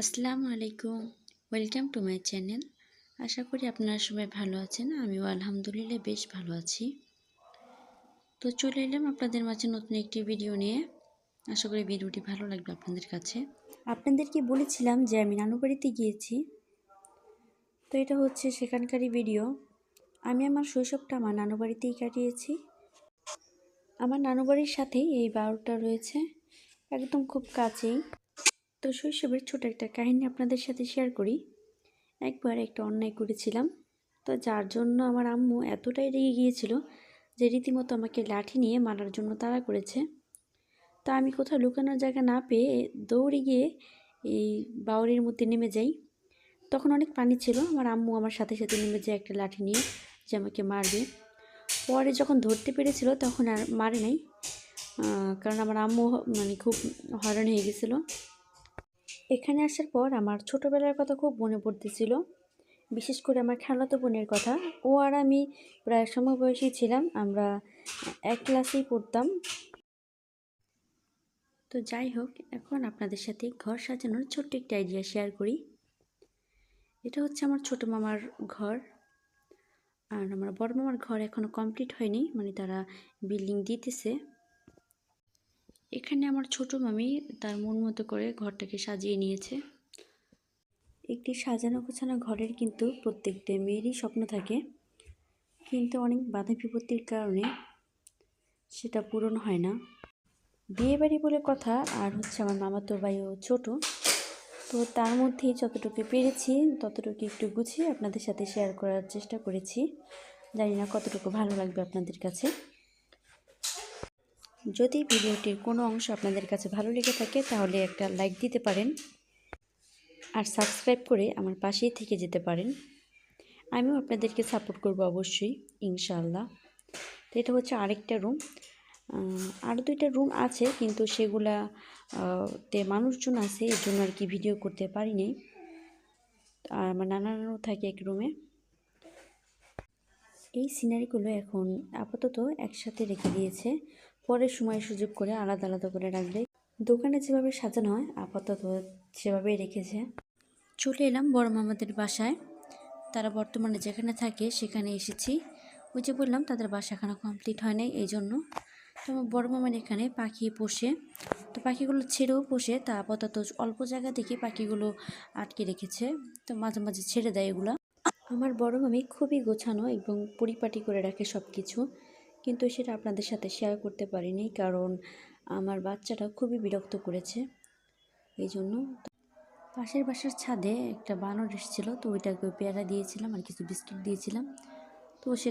আসসালামু আলাইকুম। Welcome to my channel আশা করি আপনারা সবাই ভালো আছেন, আমিও আলহামদুলিল্লাহ বেশ ভালো আছি। তো চলে এলাম আপনাদের মাঝে নতুন একটি ভিডিও নিয়ে। আশা করি ভিডিওটি ভালো লাগবে আপনাদের কাছে। আপনাদেরকে বলেছিলাম যে আমি নানু বাড়িতে গিয়েছি। তো এটা হচ্ছে সেখানকারই ভিডিও আমি আমার শৈশবটা আমার নানু বাড়িতেই কাটিয়েছি। আমার নানু বাড়ির সাথেই এই বারোটা রয়েছে। একদম খুব কাছেই। তো শৈশবের ছোট একটা কাহিনী আপনাদের সাথে শেয়ার করি। একবার একটা অন্যায় করেছিলাম, তো যার জন্য আমার আম্মু এতটাই রেগে গিয়েছিল যে রীতিমতো আমাকে লাঠি নিয়ে মারার জন্য তাড়া করেছে। তা আমি কোথাও লুকানোর জায়গা না পেয়ে দৌড়ে গিয়ে এই বাউরির মধ্যে নেমে যাই। তখন অনেক পানি ছিল, আমার আম্মু আমার সাথে সাথে নেমে যায় একটা লাঠি নিয়ে যে আমাকে মারবে। পরে যখন ধরতে পেরেছিল তখন আর মারে নাই কারণ আমার আম্মু মানে খুব হয়রান হয়ে গেছিল। এখানে আসার পর আমার ছোটোবেলার কথা খুব মনে পড়তেছিল। বিশেষ করে আমার খেলাতো বোনের কথা। ও আর আমি প্রায় সমবয়সী ছিলাম। আমরা এক ক্লাসেই পড়তাম। তো যাই হোক, এখন আপনাদের সাথে ঘর সাজানোর ছোট্ট একটা আইডিয়া শেয়ার করি। এটা হচ্ছে আমার ছোটো মামার ঘর। আর আমার বড় মামার ঘর এখনও কমপ্লিট হয়নি। মানে তারা বিল্ডিং দিতেছে। এখানে আমার ছোট মামি তার মন মতো করে ঘরটাকে সাজিয়ে নিয়েছে। একটি সাজানো গোছানো ঘরের কিন্তু প্রত্যেকটা মেয়েরই স্বপ্ন থাকে। কিন্তু অনেক বাধা বিপত্তির কারণে সেটা পূরণ হয় না। বিয়ে বাড়ি বলে কথা আর হচ্ছে আমার মামাতো ভাইও ছোট। তো তার মধ্যেই যতটুকু পেরেছি, ততটুকু একটু গুছিয়ে আপনাদের সাথে শেয়ার করার চেষ্টা করেছি। জানি না কতটুকু ভালো লাগবে আপনাদের কাছে। যদি ভিডিওটির কোনো অংশ আপনাদের কাছে ভালো লেগে থাকে, তাহলে একটা লাইক দিতে পারেন আর সাবস্ক্রাইব করে আমার পাশেই থেকে যেতে পারেন। আমিও আপনাদেরকে সাপোর্ট করব অবশ্যই ইনশাল্লাহ তো এটা হচ্ছে আরেকটা রুম। আরও দুইটা রুম আছে, কিন্তু সেগুলা তে মানুষজন আছে এর জন্য আর কি ভিডিও করতে পারিনি। আর আমার নানা থাকে এক রুমে। এই সিনারিগুলো এখন আপাতত একসাথে রেখে দিয়েছে। পরে সময় সুযোগ করে আলাদা আলাদা করে রাখবে। দোকানে যেভাবে সাজানো হয়, আপাতত সেভাবেই রেখেছে। চলে এলাম বড় মামাদের বাসায়। তারা বর্তমানে যেখানে থাকে সেখানে এসেছি। ওই যে বললাম, তাদের বাসাখানা কমপ্লিট হয় নাই এই জন্য তো আমার বড় মামার এখানে পাখি পোষে। তো পাখিগুলো ছেড়েও পোষে, তা আপাতত অল্প জায়গা থেকে পাখিগুলো আটকে রেখেছে। তো মাঝে মাঝে ছেড়ে দেয় এগুলো। আমার বড় মামি খুবই গোছানো এবং পরিপাটি করে রাখে সব কিছু কিন্তু সেটা আপনাদের সাথে শেয়ার করতে পারিনি কারণ আমার বাচ্চাটা খুবই বিরক্ত করেছে। এই জন্য পাশের বাসার ছাদে একটা বানর এসেছিল, তো ওইটাকে পেয়ারা দিয়েছিলাম আর কিছু বিস্কিট দিয়েছিলাম। তো সেটা